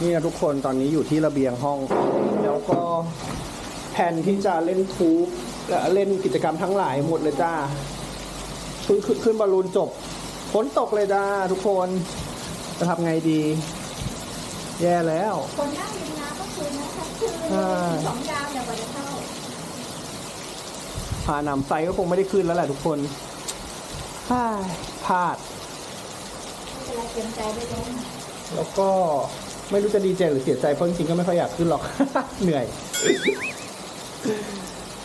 นี่นะทุกคนตอนนี้อยู่ที่ระเบียงห้อง แล้วก็แผนที่จะเล่นทูบและเล่นกิจกรรมทั้งหลายหมดเลยจ้าเพิ่งขึ้นขึ้นบอลลูนจบฝนตกเลยจ้าทุกคนจะทำไงดี แย่แล้วคนนั่งริมน้ำก็คือนะคะคือใช่สองดาวเนี่ยกว่าจะเข้าพาหนำไซก็คงไม่ได้ขึ้นแล้วแหละทุกคนฮ่าพลาด เวลาเตรียมใจไว้แล้วนะแล้วก็ไม่รู้จะดีใจหรือเสียใจเพราะจริงๆก็ไม่ค่อยอยากขึ้นหรอก เหนื่อย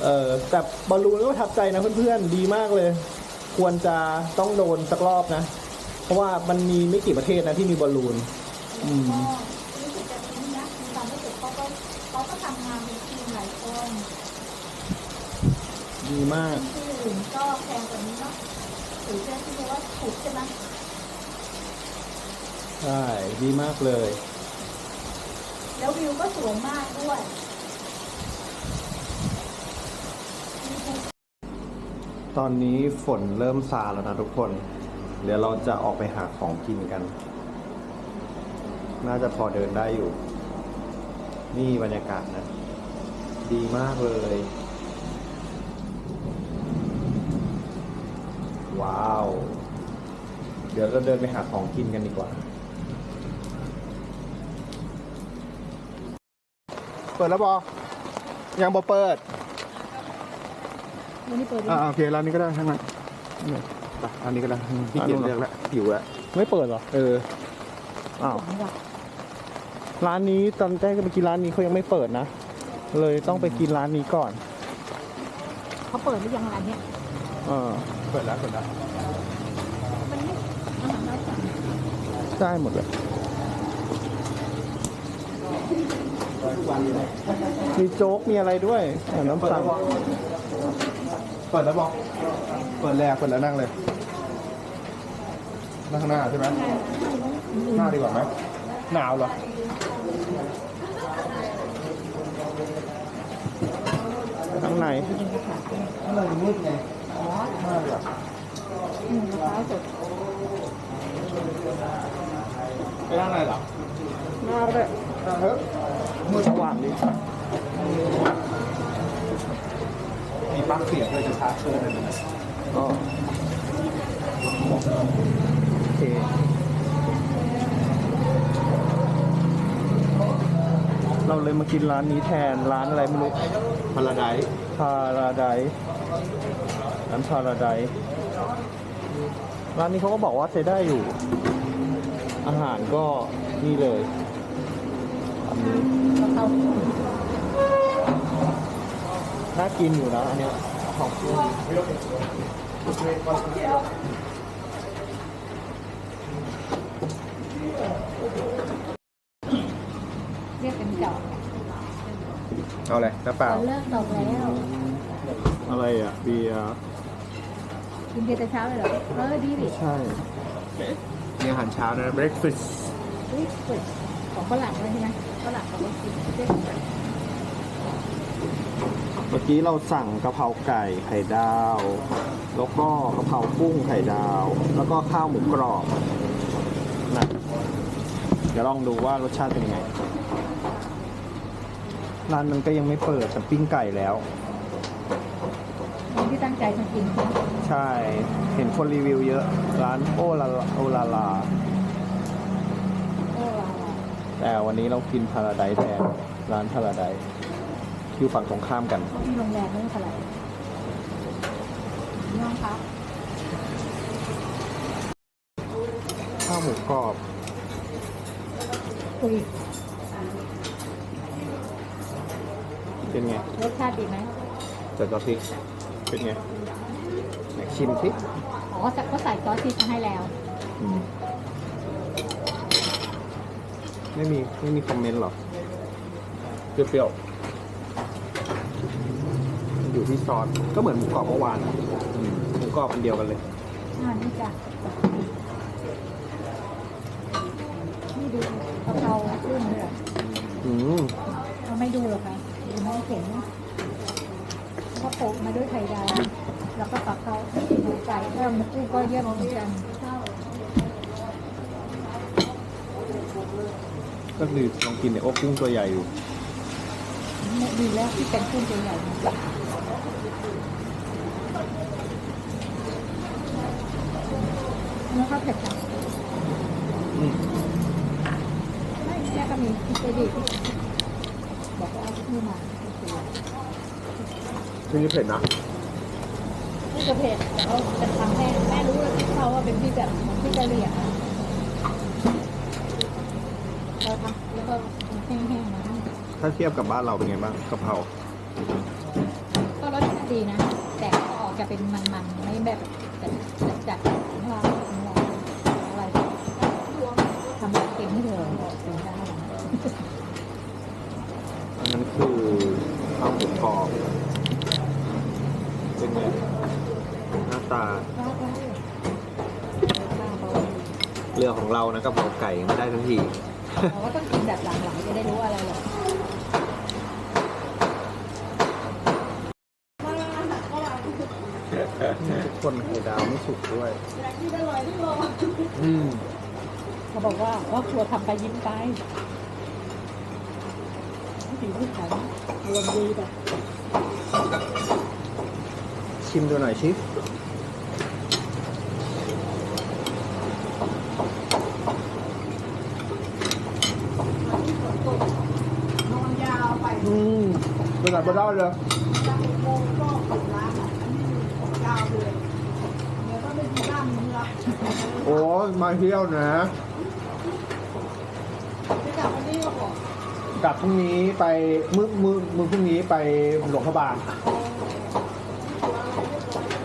เออแต่บอลลูนก็ประทับใจนะเพื่อนๆ ดีมากเลย ควรจะต้องโดนสักรอบนะ เพราะว่ามันมีไม่กี่ประเทศนะที่มีบอลลูน อืม ก็รู้สึกจะดีนะมีความรู้สึกเขาก็เขาก็ทำงานเป็นทีมหลายคนดีมาก ที่อื่นก็แพงกว่านี้เนาะหรือจะที่เรียกว่าถูกใช่ไหม ใช่ ดีมากเลย แล้ววิวก็สวยมากด้วยตอนนี้ฝนเริ่มซาแล้วนะทุกคน เดี๋ยวเราจะออกไปหาของกินกัน น่าจะพอเดินได้อยู่ นี่บรรยากาศนะ ดีมากเลย ว้าว เดี๋ยวเราเดินไปหาของกินกันดีกว่า เปิดแล้วบอยังบอเปิดวันนี้เปิดอ่าโอเคร้านนี้ก็ได้ทั้งนั้นเนี่ยไปอันนี้ก็ได้พี่เกียรอันนู้นเหรอเลือกแล้วหิวแล้วไม่เปิดเหรอ เอออ้าวร้านนี้ตอนแรกจะไปกินร้านนี้เขายังไม่เปิดนะ เลยต้องไปกินร้านนี้ก่อน เขาเปิดหรือยังร้านเนี้ยเออเปิดแล้วเปิดแล้วมันไม่อาหารน้อย จังได้หมดเลยมีโจ๊กมีอะไรด้วยแถมน้ำสั่งเปิดแล้วบอกเปิดแล้วเปิดแล้วนั่งเลยนั่งข้างหน้าใช่ไหมหน้าดีกว่าไหมหนาวเหรอข้างในข้างในมืดไงหน้าดีกว่าอืมมะพร้าวสดไปนั่งไหนเหรอหน้าเลยนั่งเถอะ มือสว่างดีมีปลั๊กเสียบเลยจะชาร์จเชิญเลยนะก็โอเคเราเลยมากินร้านนี้แทนร้านอะไรไม่รู้พาราไดซ์พาราไดร้านพาราไดร้านนี้เขาก็บอกว่าใช้ได้อยู่ อาหารก็นี่เลยอั นนี้กะเพราน่ากินอยู่นะอันเนี้ยของคุณเรียกเป็นเจาะเอาเลยน้ำเปล่าตอนเลิกตกแล้ว อะไรอะเบียร์กินเบียร์แต่เช้าเลยเหรอ เออดีดิใช่มีอาหารเช้านะ breakfast อุ้ยเปิดของฝรั่งเลยใช่ไหม ฝรั่งเขาไม่กินเรียกเมื่อกี้เราสั่งกะเพราไก่ไข่ดาว แล้วก็กะเพรากุ้งไข่ดาว แล้วก็ข้าวหมูกรอบนะเดี๋ยวลองดูว่ารสชาติเป็นยังไงร้านนั้นก็ยังไม่เปิดแต่ปิ้งไก่แล้ว คนที่ตั้งใจมากินใช่ เห็นคนรีวิวเยอะ ร้านโอลาโอลาลาโอ้เรา แต่วันนี้เรากินพาราไดแทนร้านพาราไดอยู่ฝั่งตรงข้ามกันที่โรงแรมไม่เท่าไหร่น้องครับข้าวหมูกรอบอุ้ยเป็นไงรสชาติดีไหมเจอกับพริกเป็นไงไหนชิมสิอ๋อแต่ก็ใส่ซอสชีสมาให้แล้ว อืม ไม่มีไม่มีคอมเมนต์หรอเปรี้ยวๆมันอยู่ที่ซอสก็เหมือนหมูกรอบเมื่อวานอะอืมหมูกรอบอันเดียวกันเลยอ่านี่จ้ะนี่ดูกะเพราขึ้นเลยเหรออืมเราไม่ดูหรอกค่ะดูไม่เห็นก็โปะมาด้วยไข่ดาวแล้วก็ปักเขาหมูไก่เออหมูกุ้งก็เยี่ยมเหมือนกัน ก็คือลองกินเนี่ยโอ้กุ้งตัวใหญ่อยู่ไม่ดีแล้วที่เป็นกุ้งตัวใหญ่นะแล้วก็เผ็ดจังอืมไม่แม่ก็มีพิเศษดีบอกว่าเอาที่มาเป็นตัวที่นี่เผ็ดนะนี่จะเผ็ดแต่เขาเป็นทำแห้งแม่รู้เลยที่เขาว่าเป็นพี่แบบพี่กะเหรี่ยงอะเราทำแล้วก็แห้งๆมาให้ ถ้าเทียบกับบ้านเราเป็นไงบ้างกะเพราก็รสชาติดีนะ แต่ออกจะเป็นมันๆ ไม่แบบจัดจัดของเราของเราอะไรทำแบบเค็มให้เธอเป็นได้อันนั้นคือข้าวหมูกรอบเป็นไงหน้าตาว่าได้ว่าเขาเรือของเรานะกะเพราไก่ไม่ได้ทันทีเราก็ต้องกินแบบหลากหลายจะได้รู้อะไรหรอกทุก สุกด้วยอืมเขาบอกว่าว่าครัวทำไปยิ้มไปสีที่ขายรวมดีแบบชิมดูหน่อยชินอนยาวไปอืมเป็นไงบ้างเลยจา โอ้มาเที่ยวนะกลับวันนี้ก็บอกกลับพรุ่งนี้ไปมือมือมือพรุ่งนี้ไปหลวงพระบาง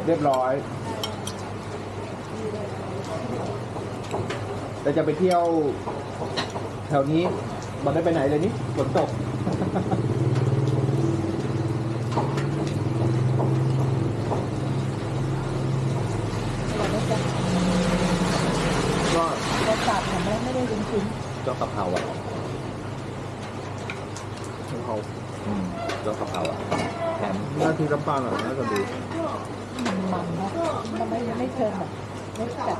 เรียบร้อย แต่จะไปเที่ยว แถวนี้บันได้ไปไหนเลยนี่ฝนตก เราไม่จะ ก็ รสจัดเนี่ยไม่ไม่ได้จริง เจ้ากะเพราอะ เขา อืมเจ้ากะเพราอะแถม หน้าที่ลำปางอะน่าจะดีๆมันมันๆเนาะมันไม่ไม่เชิงแบบรสจัด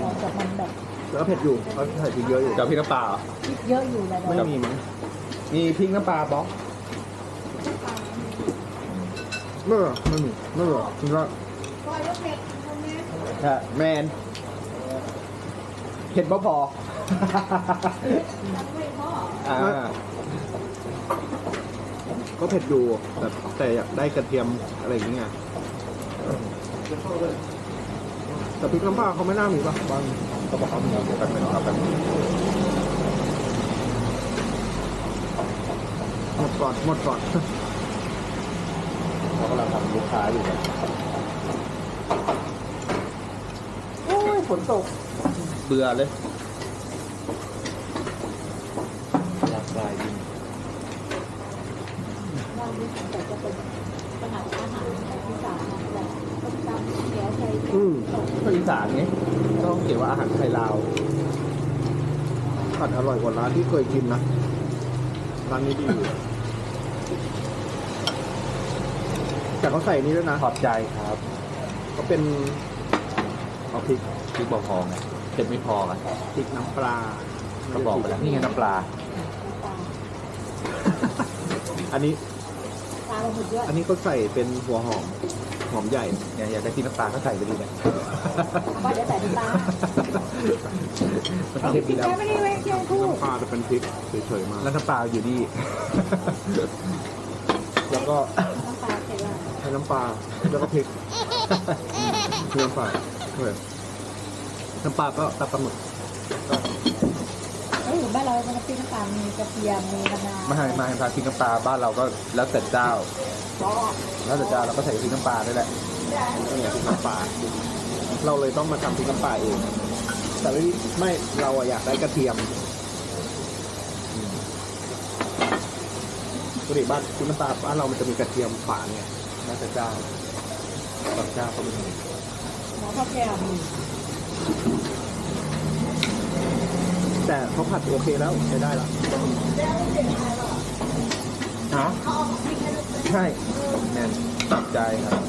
ออกจากมันแบบแล้วก็เผ็ดอยู่เขาใส่พริกเยอะอยู่กับพี่น้ำปลาเหรอพริกเยอะอยู่เลยไม่เนาะมีมั้งมีพริกน้ำปลาป๊อกไม่หรอไม่มีไม่หรอคุณก็ใช่แมนเผ็ดบ่พออ่า ก็เผ็ดอยู่แต่แต่อยากได้กระเทียมอะไรอย่างเงี้ยแต่พริกน้ำปลาเขาไม่น่ามีป่ะบางก็บอกเขามีเดี๋ยวกันเป็นเอากันหมดก่อนหมดก่อนเขากำลังทำลูกค้าอยู่เนี่ยโอ้ยฝนตกเบื่อเลย ร่างกายดี ว่านี่แต่จะเป็นขนาดอาหารแบบที่สามแบบต้มยำเดี๋ยวใส่ อืมภาคอีสานไงต้องเขียนว่าอาหารไทยลาวผัดอร่อยกว่าร้านที่เคยกินนะร้านนี้ดีอยู่แต่เขาใส่นี่ด้วยนะขอบใจครับเขาเป็นเอาพริกพริกบอกพอไงเผ็ดไม่พอไงพริกน้ำปลาก็บอกไปแล้วนี่ไงน้ำปลา อันนี้ ปลาลงหมึกด้วยอันนี้เขาใส่เป็นหัวหอม หอมใหญ่เนี่ยอยากได้ที่น้ำปลาก็ใส่ไปดีเนี่ยว่าเดี๋ยวใส่น้ำปลาเทปดีแล้วแม่ไม่ได้ไว้เคี่ยวคู่น้ำปลาจะเป็นพริกเฉยๆมาแล้วน้ำปลาอยู่นี่แล้วก็น้ำปลาใส่ว่าใช้น้ำปลาแล้วก็พริกคือน้ำปลาเฮ้ยน้ำปลาก็ตับปลาหมึก เอ้ยบ้านเรามันปิ้งน้ำปลามีกระเทียมมีมะนาวไม่ให้ไม่ให้พาพริกน้ำปลาบ้านเราก็แล้วแต่เจ้าแล้วแต่เจ้าเราก็ใส่พริกน้ำปลาด้วยแหละเนี่ยพริกน้ำปลาเราเลยต้องมาทำพริกน้ำปลาเอง แต่ไม่ไม่เราอะอยากได้กระเทียมปกติบ้านพริกน้ำปลาบ้านเรามันจะมีกระเทียมฝานไงแล้วแต่เจ้าบางเจ้าก็ไม่มีหมอข้าวแก้วมี แต่เขาผัดโอเคแล้วใช้ได้แล้วฮะใช่แน่นตัดใจครับ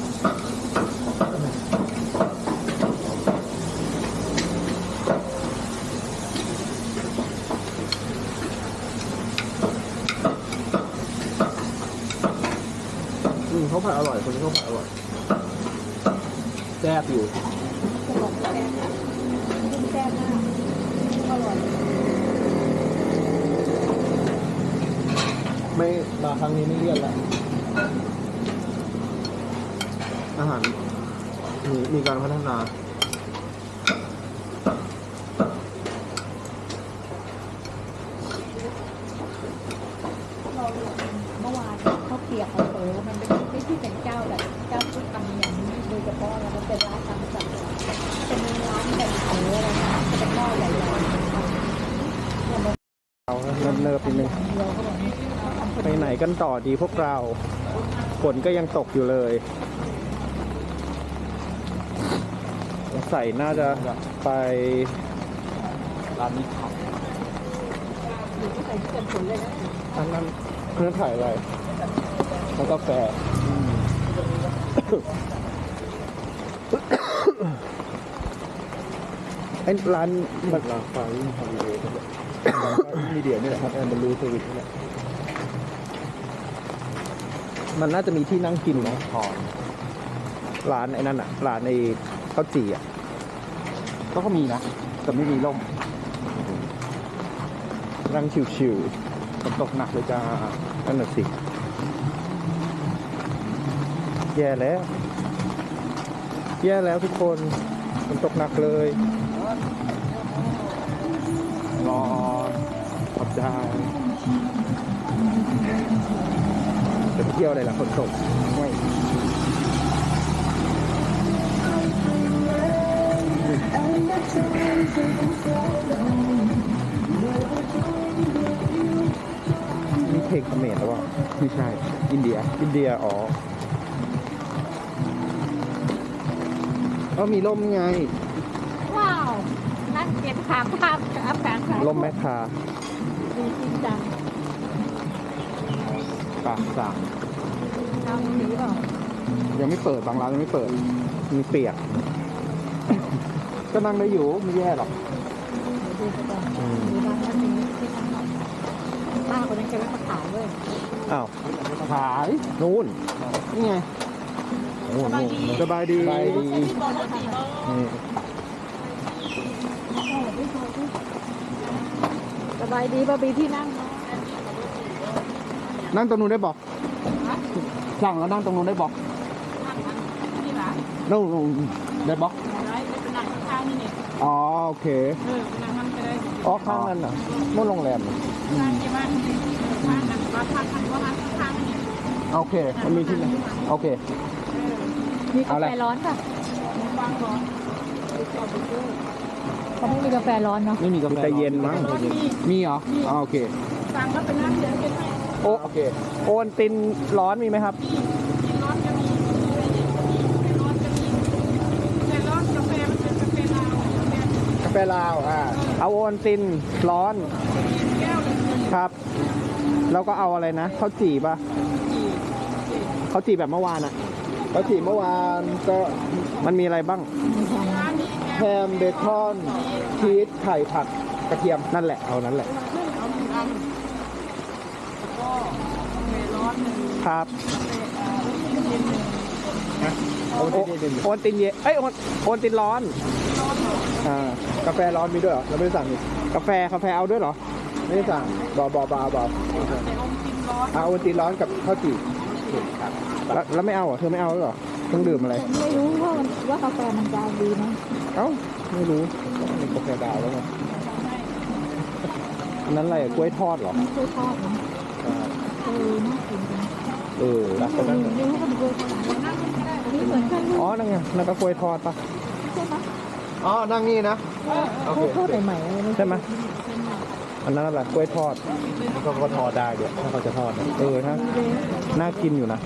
อืมเขาผัดอร่อยคนนี้เขาผัดอร่อยแซ่บอยู่ ไม่มาครั้งนี้ไม่เลี่ยนละอาหารมีมีการพัฒนา เราเมื่อวานข้าวเกรียบของเต๋อมันเป็นไม่ใช่เป็นเจ้าแบบเจ้าที่ทำอย่างนี้โดยเฉพาะแล้วมันเป็นร้านทำจากเป็นร้านแบบเต๋ออะไรนะเป็นหม้อใหญ่ๆเนี่ยมัน เอาเนิบๆนิดนึง อย่างเดียวเขาบอกนี่ทำคน ไปไหนกัน ต่อดีพวกเรา ฝนก็ยังตกอยู่เลยสงสัยน่าจะไปร้านนี้ขับอยู่ที่ใส่เกินผลเลยนะอันนั้นเพื่อถ่ายอะไรแล้วกาแฟไอ้ร้านมันร้านฟ้ายิ่งทำเลยมีเดียนี่แหละครับแอนด์บลูเซอร์วิสนี่แหละ มันน่าจะมีที่นั่งกินนะพอร้านไอ้นั่นอะร้านไอ้ข้าวจี่อะก็ก็มีนะ แต่ไม่มีร่มนั่งชิวฝนตกหนักเลยจ้าๆนั่นน่ะสิ แย่แล้ว แย่แล้วทุกคนฝนตกหนักเลยรอขอบใจ จะไปเที่ยวอะไรล่ะฝนตกไม่นี่เพลงเขมรหรือเปล่าไม่ใช่ อินเดีย อินเดีย อ๋อก็มีร่มไง ว้าวนั่งเก็บขามภาพอัพการขายร่มแม่คาดีจริงจัง ปากสั่งทำนี้เปล่ายังไม่เปิดบางร้านยังไม่เปิด มีเปียก ก็นั่งได้อยู่ไม่แย่หรอกเดี๋ยวดูก่อนมีร้านนี้ที่ทำหน่อยป้าคนนั้นแกไม่มาขายเว้ยอ้าวขายนู่นนี่ไงโอ้โหนู่นนู่นสบายดีสบายดีนี่สบายดีป่ะบีที่นั่งนั่ งตรงนู้นได้บอกสั่งแล้วนั่งตรงนู้นได้บอกนู่นนู่นได้บอกอ๋อโอเคอ๋อข้างนั้นน่ะนู่นโรงแรมน่ะโอเค มันมีที่ไหนโอเคมีกาเอาแฟอะไรร้อนป่ะเขาไม่มีกาแฟร้อนเนาะไม่มีกามีแฟแต่เย็นมั้งมีเหรออ๋อโอเคโอโอเคโอนตินร้อนมีไหมครับกาแฟลาวอ่าเอาโอนตินร้อนครับ แล้วก็เอาอะไรนะข้าวจี่ป่ะข้าวจี่แบบเมื่อวานอะแล้วที่เมื่อวานก็มันมีอะไรบ้างแฮมเบคอนชีสไข่ผัดกระเทียมนั่นแหละเอานั้นแหละ ครับโอ้โอโอนตินเย็นเอ้ยโอนโอนตินร้อนอ่ากาแฟร้อนมีด้วยเหรอเราไม่ได้สั่งนี่กาแฟกาแฟเอาด้วยเหรอ ไม่ได้สั่งบอบอบอบอเอาโอวัลตินร้อนกับข้าวจี่ครับแล้วแล้วไม่เอาเหรอเธอไม่เอาเหรอเครื่องดื่มอะไรไม่รู้ว่ามันว่ากาแฟมันจะดีไหมเอ้าไม่รู้มีกาแฟดาวแล้วไงอันนั้นอะไรกล้วยทอดเหรอไม่เคยทอดนะ เออน่ากินจังเออรักเอกันอนั่นนี่เขาเป็นกล้วยทอดนี่เหมือนกันเลยอ๋อ นั่นไงนั่นก็กล้วยทอดปะใช่ไหมอ๋อ นั่งนี่นะโอเคทอดใหม่ๆเลยใช่ไหมอันนั้นอะไรกล้วยทอดเขาก็ทอดได้ด้วยถ้าเขาจะทอดนะเออนะน่ากินอยู่นะ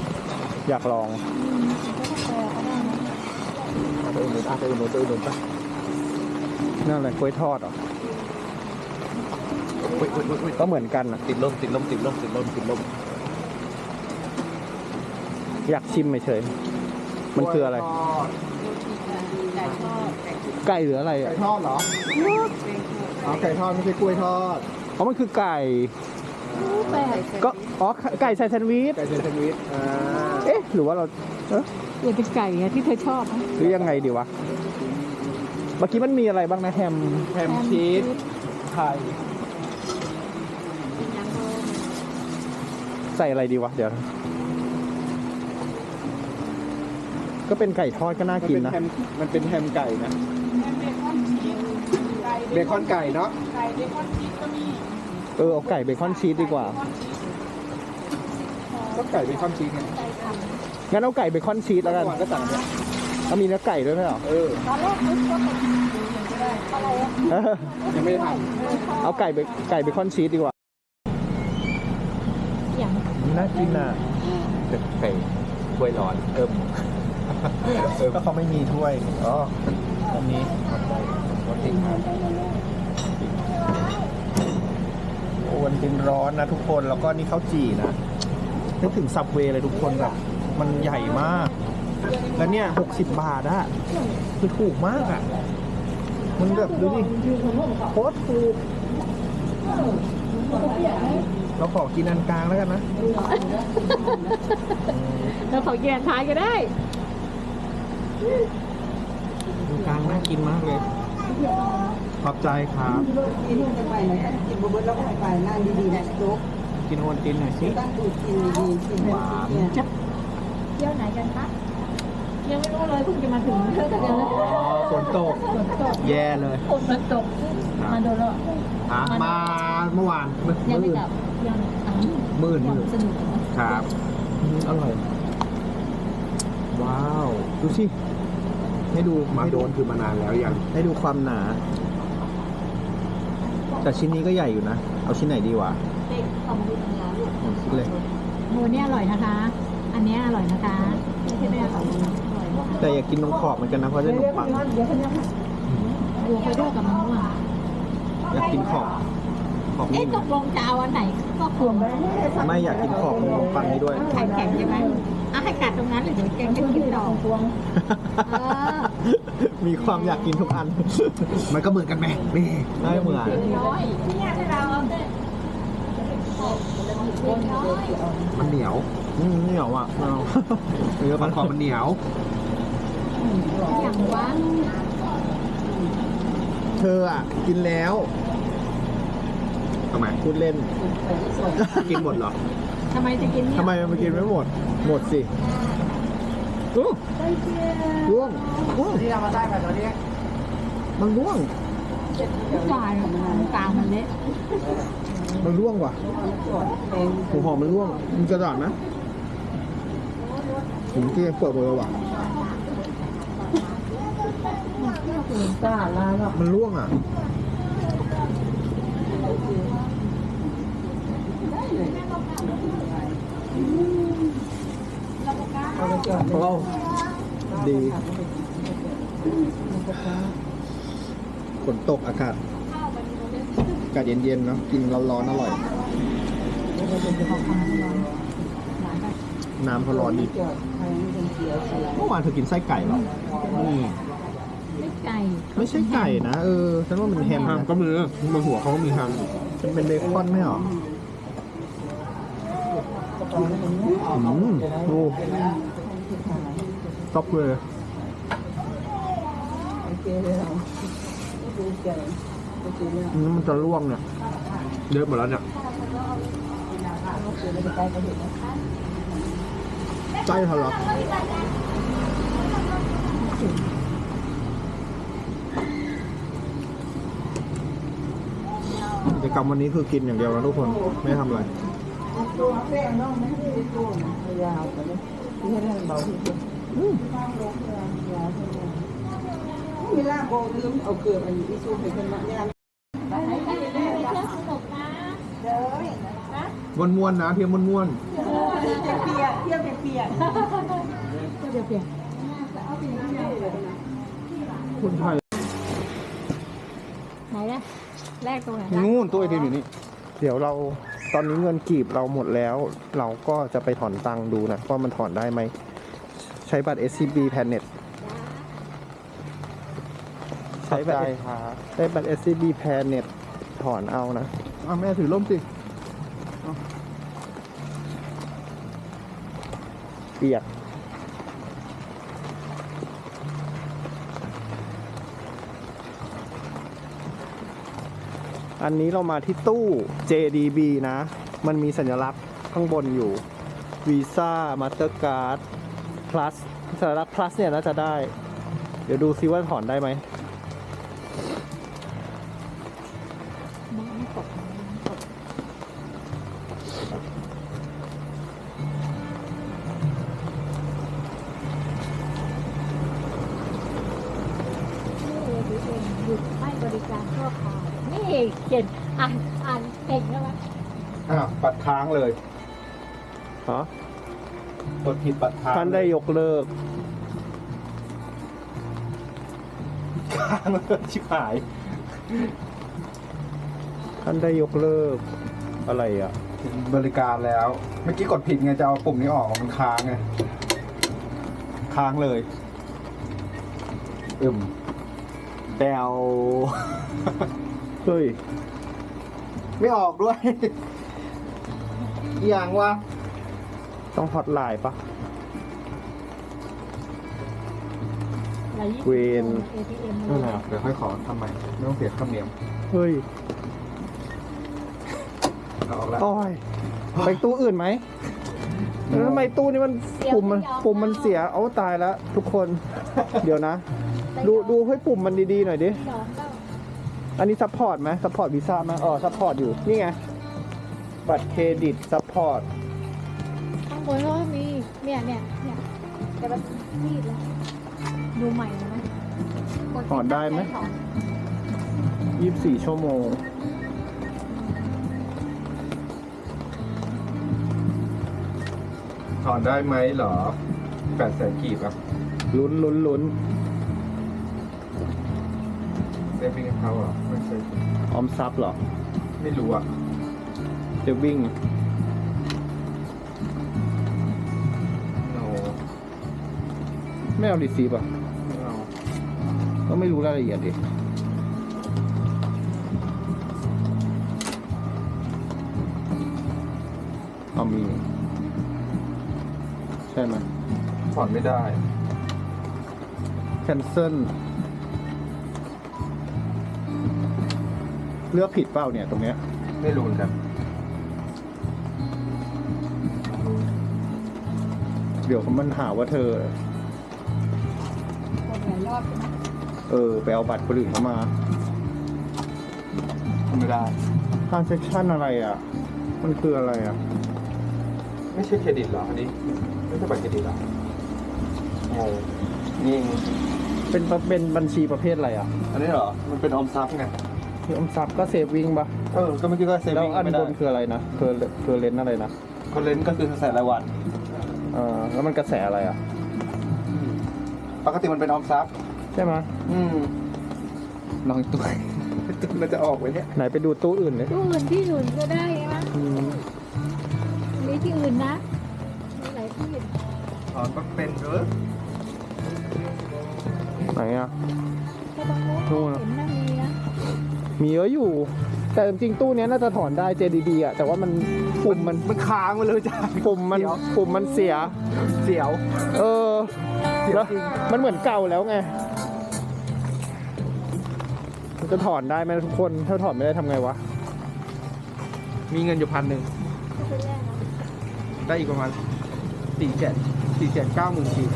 อยากลองเอาไปอุ่นนเอาไปอุ่นนไปอุ่นนไปนั่นอะไรกล้วยทอดเหรออุ้ย อุ้ยอุ้ยอุ้ยก็เหมือนกันอะติดลมติดลมติดลมติดลมติดลมอยากชิมเฉยๆมันคืออะไร ไก่หรืออะไรไก่อะทอดเหรออ๋อไก่ทอดไม่ใช่กล้วยทอดอ๋อมันคือไก่ แปลกก็อ๋อไก่ใส่แซนด์วิชไก่เซนด์วิชอ่าเอ๊ะ หรือว่าเราเอ๊ะเปลี่ยนเป็นไก่อะที่เธอชอบนะหรือยังไงดีวะเมื่อกี้มันมีอะไรบ้างนะแฮมแฮมชีสไข่ ใส่อะไรดีวะ เดี๋ยว ก็เป็นไก่ทอดก็น่ามันกินเป็นนะ แฮมมันเป็นแฮมไก่นะเบคอนไก่เนาะเออเอาไก่เบคอนชีสดีกว่า ก็ไก่เบคอนชีสไงงั้นเอาไก่เบคอนชีสแล้วกัน เมื่อวานก็สั่งเนี่ยเอามีเนื้อไก่ด้วยไหมเหรอ เออ ตอนแรกนึกว่าเป็นอะไรเออยังไม่ได้ทเอาไก่เบไก่เบคอนชีสดีกว่าอย่าง น่ากินอะเป็นไก่ถ้วยร้อนเอิ่มเอิ่มก็เขาไม่มีถ้วย อ๋ออันนี้วัตถุดิบโอ้มันเป็นร้อนนะทุกคน แล้วก็นี่ข้าวจี่นะนึกถึงซับเวย์เลยทุกคนแบบมันใหญ่มาก แล้วเนี่ยหกสิบบาทอะคือถูกมากอะมันแบบดูดิโคตรถูก เราขอกินอันกลางแล้วกันนะแล้วเขาแยกท้ายก็ได้อันกลางน่ากินมากเลย ขอบใจครับ กินกันไปนะกินบะเบิดแล้วก็ไปนั่งดีๆนะโจ๊กกินโอนตินหน่อยสิตั้งดูกินดีๆกินหวานเนี่ยจับเที่ยวไหนกันคะยังไม่รู้เลยเพิ่งจะมาถึงเท่ากันเลยฝนตก แย่เลย ฝนมันตก มาโดนแล้วอะมาเมื่อวานมื่ยังไม่อื่นกลับยังอะ มื่นยัมื่งนสนุกนะครับอืมอร่อย ว้าว ดูสิ ให้ดูำมาให้โดดูนคือมานานแล้วยัง ให้ดูความหนา แต่ชิ้นนี้ก็ใหญ่อยู่นะ เอาชิ้นไหนดีวะเอาชิ้นเลยโมเนี่ยอร่อยนะคะ อันเนี้ยอร่อยนะคะไม่ใช่ไม่อร่อยอร่อยนะคะแต่อยากกินตรงขอบเหมือนกันนะเพราะจะขนมปังบัวไปด้วยกับมะม่วงอยากกินขอบข อบเอ๊ะนี่ตกลงจะเอาอันไหนก็ควงไม่อยากกินขอบขนมปังนี้ด้วย ไข่แข็งใช่ไหมอะให้กัดตรงนั้นหรือเดี๋ยวแกงจะกินต่อเออมีความอยากกินทุกอัน มันก็เหมือนกันไหมนี่ได้เหมือนน้อยเนี่ยให้เราเอาเนี่ยเล็กน้อยมันเหนียวอืมเหนียวอะไม่เอาเนื้อมัมันนคอมันเหนียวอย่างวะเธออะกินแล้ว ทำไมพูดเล่น กินหมดเหรอทำไมจะกินเนี่ยทำไมมันกินไม่หมด หมดสิอู้ร่วงร่วงที่เรามาได้แบบนี้มันร่วงทุกฝ่ายกลางมันเละมันร่วงว่ะเองหัวหอมมันร่วงมันกระดาษนะผมกินเปลือกหมดเลยว่ะกล้าลาหรอกมันร่วงอะ เอาไปจอดโอ้ดีฝนตกอากาศอากาศเย็นๆเนาะกินร้อนๆอร่อย น้ำเขาร้อนดีจอดใครไม่เป็นเสียวเสียเมื่อวานเธอกินไส้ไก่เหรอนี่ไม่ไก่ไม่ใช่ไก่นะเออฉันว่ามันแฮมแฮนะมก็มีบนหัวเขาก็มีแฮมมันเป็นเบคอนไม่เหรออืมดู ต๊อปเลยโอเคเลยเราดูใจนี่มันจะร่วงเนี่ยเยอะหมดแล้วเนี่ยเดี๋ยวเราห็นใจทะเลาะกิจกรรมวันนี้คือกินอย่างเดียวนะทุกคน ไม่ทำอะไร ตัวแป้งน้องไม่ได้ตัวยาวไปเลยที่ให้เบาที่สุดเวลาโบลืมเอาเกลืออันนี้ที่สู้ไปคนละเนี่ยม้วนๆนะเพียงม้วนเปียกเที่ยวเปียกเดี๋ยวเปลี่ยนๆคนไทยไหนล่ะแรกตรงไหนนู่นตัวไอทีมอยู่นี่ เดี๋ยวเรา ตอนนี้เงินกีบเราหมดแล้ว เราก็จะไปถอนตังค์ดูนะว่ามันถอนได้ไหม ใช้บัตร SCB Planet ใช้บัตรใช้บัตร SCB Planet ถอนเอานะอ้าวแม่ถือร่มสิ อันนี้เรามาที่ตู้ JDB นะ มันมีสัญลักษณ์ข้างบนอยู่ Visa Mastercard Plus สัญลักษณ์ Plus เนี่ยน่าจะได้ เดี๋ยวดูซิว่าถอนได้ไหมหยุดให้บริการชั่วคราว นี่เขียนอ่านอ่านเก่งใช่ไหมอะปัดค้างเลยฮะกดผิดปัดค้างท่านได้ยกเลิก ค้างเลยชิบหาย ท่านได้ยกเลิก อะไรอะ บริการแล้ว เมื่อกี้กดผิดไงจะเอาปุ่มนี้ออกมันค้างไงค้างเลยอึมแดว เฮ้ย ไม่ออกด้วย อย่างวะต้องฮอตไลน์ปะอะไรยี่สิบเวน ATM นั่นแหละเดี๋ยวค่อยขอทำใหม่ไม่ต้องเสียค่าธรรมเนียมเฮ้ยเอาออกแล้วโอ้ยไปตู้อื่นไหมแล้วทำไมตู้นี้มันปุ่มมันปุ่มมันเสียเอาตายแล้วทุกคน เดี๋ยวนะ ดูดูให้ปุ่มมันดีๆหน่อยดิยอมเปล่า อันนี้ซัพพอร์ตไหมซัพพอร์ตวีซ่าไหมอ๋อซัพพอร์ตอยู่นี่ไงบัตรเครดิตซัพพอร์ตข้างบนก็มีเนี่ยเนี่ยเนี่ยแต่มันรีดแล้วดูใหม่เลยไหมกถอนได้ไหมถอน24ชั่วโมงถอนได้ไหมเหรอแปดแสนกีบครับลุ้นลุ้นลุ้น เซฟวิ่งเขาเหรอไม่ใช่ออมทรัพย์เหรอ ไม่รู้อะจะวิ่งโนไม่เอารีซีฟอะไม่เอาก็ไม่รู้รายละเอียดดิเอามี ใช่ไหมถอนไม่ได้แเซิลเลือกผิดเปล่าเนี่ยตรงเนี้ยไม่รู้เหมือนกันเดี๋ยวมันหาว่าเธอคนหลายรอบใช่ไหมเออ ไปเอาบัตรคนอื่นเข้ามาทำไม่ได้ transaction อะไรอะ มันคืออะไรอะ ไม่ใช่เครดิตเหรออันนี้ ไม่ใช่บัตรเครดิตเหรอโอ้นี่เป็นประเป็นบัญชีประเภทอะไรอะ อันนี้เหรอ มันเป็นออมทรัพย์ไง ที่ออมทรัพย์ก็เซฟวิ่งปะเออก็เมื่อกี้ก็เซฟแล้ววิ่งอันไม่บได้นคืออะไรนะคือคือเลนส์อะไรนะคอนเลนก็คือใส่รายวันเออแล้วมันกระแสอะไรอะ ปกติมันเป็นออมทรัพย์ใช่ไหมอืมลองอีกตัวตัวมันจะออกไว้เนี่ยไหนไปดูตู้อื่นเลยตู้อื่นที่อื่นก็ได้ไหมมีที่อื่นนะมีหลายที่ ถอนก็เป็นเออไหนอะก็ต้องรู้นู่นอะ เห็นนั่นมีนะ มีเยอะอยู่ แต่จริงๆตู้เนี้ยน่าจะถอนได้ JDB อะแต่ว่ามันปุ่มมันมันค้างมาเลยจ้ะปุ่มมันเดี๋ยวปุ่มมันเสีย เสียว เออเสียแล้วจริง มันเหมือนเก่าแล้วไงมันจะถอนได้ไหมทุกคน ถ้าถอนไม่ได้ทำไงวะ มีเงินอยู่พันหนึ่งก็เป็นแรกนะได้อีกประมาณสี่แสนสี่แสนเก้าหมื่นกีบ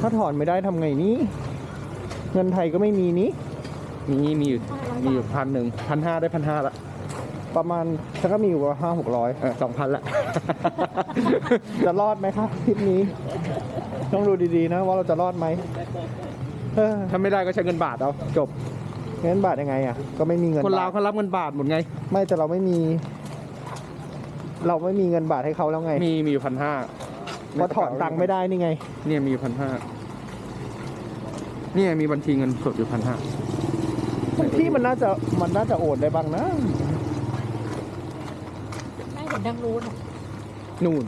ถ้าถอนไม่ได้ทำไงนี้ เงินไทยก็ไม่มีนี้ มีมีอยู่มีอยู่พันหนึ่งพันห้าได้พันห้าละ ประมาณฉันก็มีอยู่ว่าห้าหกร้อยเออสองพันละ จะรอดไหมครับทริปนี้ ต้องดูดีๆนะว่าเราจะรอดไหมเออถ้าไม่ได้ก็ใช้เงินบาทเอาจบ เงินบาทยังไงอะ ก็ไม่มีเงินคนลาวบทเขารับเงินบาทหมดไง ไม่แต่เราไม่มี เราไม่มีเงินบาทให้เขาแล้วไง มีมีอยู่พันห้าเพราะถอนตังค์ไม่ได้นี่ไง เนี่ยมีอยู่พันห้า เนี่ยมีบัญชีเงินสดอยู่พันห้าที่มันน่าจะมันน่าจะโอนได้บ้างนะไม่เห็นดังรู้นะนู่น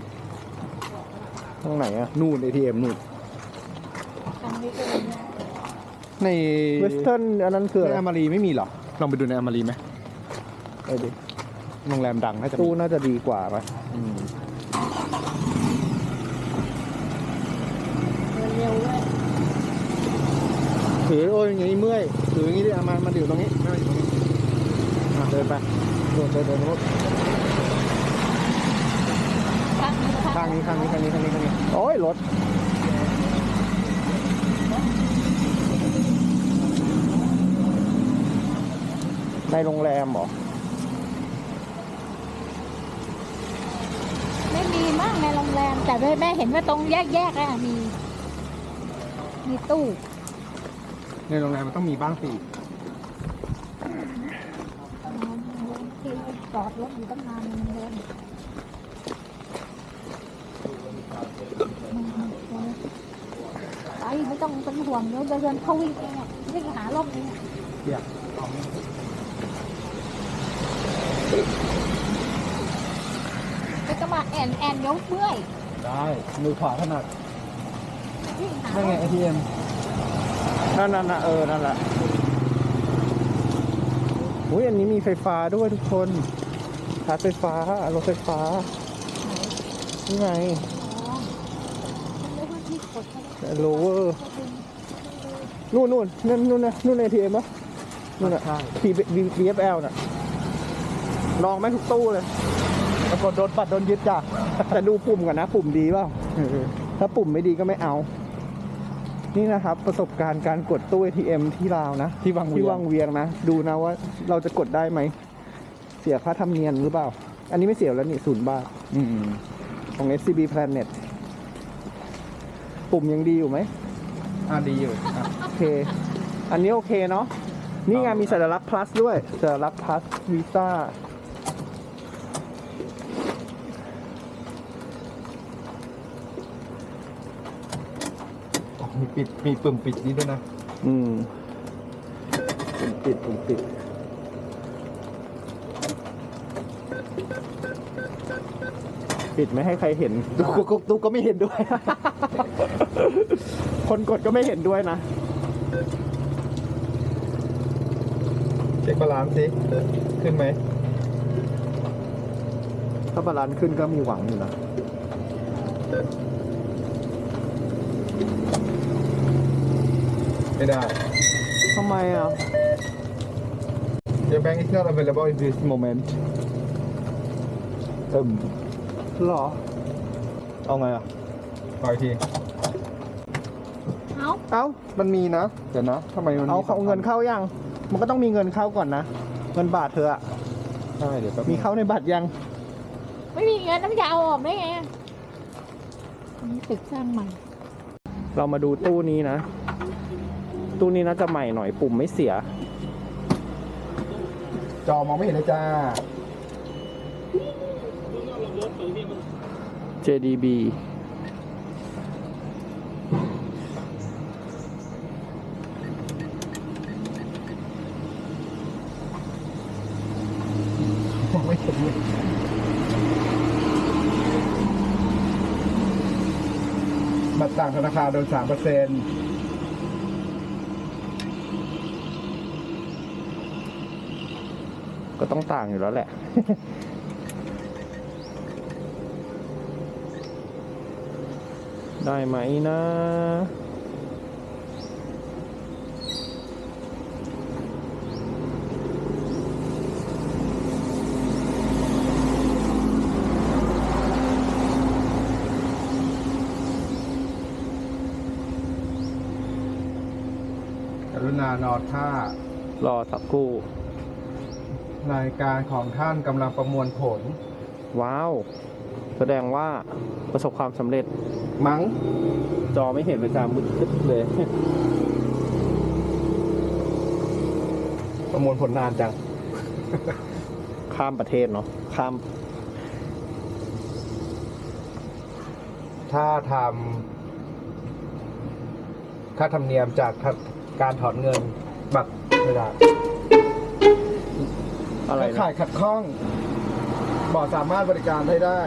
ตรงไหนอะนู่น ATM นู่นทางนี้ก็เลยเนี่ยในเวสเทิร์นอันนั้นคือในอะไรอามารีไม่มีเหรอลองไปดูในอามารีไหมไปดิโรงแรมดังน่าจะมีตู้น่าจะดีกว่าไหมอืม เร็วๆด้วย ถือโอ้ยอย่างนี้เมื่อยถืออย่างนี้ดิเอามามาดื่มตรงนี้อะเดินไปเดินเดินเดินโน้นข้างนี้ข้างนี้ข้างนี้ข้างนี้ข้างนี้โอ้ยรถในโรงแรมเหรอไม่มีมากในโรงแรม แต่แม่เห็นว่าตรงแยกๆอะมี มีตู้ ในโรงแรมมันต้องมีบ้างสิที่จอดรถอยู่ตั้งนานมันเดินไปไม่ต้องเป็นห่วงเดี๋ยวเดินเข้าวิ่งเองอะวิ่งหาร่มเองอะเดี๋ยวไม่ต้องมาแอนแอนยกเมื่อยได้มือขวาถนัดวิ่งหานั่นร่ไง ม ATM นั่นนั่นนะเออ นั่นแหละอุ้ยอันนี้มีไฟฟ้าด้วยทุกคนชาร์จไฟฟ้ารถไฟฟ้า นี่ไงอ๋อฉันนึกว่าที่กดเขาโลเวอร์เขาดึงนู่นนู่นนั่นนู่นนะนู่นเอทีเอ็มปะนู่นอะใช่ทีบีเอฟเอลน่ะลองไหมทุกตู้เลยปรากฏโดนปัดโดนยึดจ้ะแต่ดูปุ่มก่อนนะ ปุ่มดีเปล่าถ้าปุ่มไม่ดีก็ไม่เอา นี่นะครับประสบการณ์การกดตู้ ATM ที่ลาวนะ ที่วังเวีที่ยวังงเวียงนะ ดูนะว่าเราจะกดได้ไหม เสียค่าธรรมเนียมหรือเปล่า อันนี้ไม่เสียแล้วนี่ศูนย์บาทอืมของ SCB Planet ปุ่มยังดีอยู่ไหมอ่าดีอยู่อะโอเค อันนี้โอเคเนาะนี่ไงมีสัญลักษณ์ plus ด้วยสัญลักษณ์ plus visa มีปิด มีปุ่มปิดนี้ด้วยนะ อืมปุ่มปิดปุ่มปิด ปิดไม่ให้ใครเห็นตุ๊กตุ๊กตุ๊กก็ไม่เห็นด้วย คนกดก็ไม่เห็นด้วยนะ เช็คบาลานซ์สิ ขึ้นไหม ถ้าบาลานซ์ขึ้นก็มีหวังอยู่นะ ไม่ได้ ทำไมอะ Your bank is not available in this moment เอิ่มหรอ เอาไงอะ ขออีกทีเอ้าเอ้า มันมีนะ เดี๋ยวนะทำไมมันเอาเอาเงินเข้ายัง มันก็ต้องมีเงินเข้าก่อนนะ เงินบาทเธออะใช่เดี๋ยวแป๊บมีเข้าในบัตรยัง ไม่มีเงินน้ำยาเอาออกได้ไงอะนี่ตึกสร้างใหม่ เรามาดูตู้นี้นะ ตู้นี้น่าจะใหม่หน่อยปุ่มไม่เสีย จอมองไม่เห็นเลยจ้า JDB มองไม่เห็นเลยบัตรต่างธนาคารโดนสามเปอร์เซ็นต์ ก็ต้องต่างอยู่แล้วแหละ ได้ไหมนะกรุณานอนท่ารอสักครู่ รายการของท่านกำลังประมวลผล ว้าว แสดงว่าประสบความสำเร็จ มั้ง จอไม่เห็นเลยจ้ามืดตึ๊บเลย ประมวลผลนานจัง ข้ามประเทศเนาะข้ามถ้าทำค่าธรรมเนียมจากการถอนเงินบัตรไม่ได้ อะไรข่ายขัดข้องบอสามารถบริการให้ได้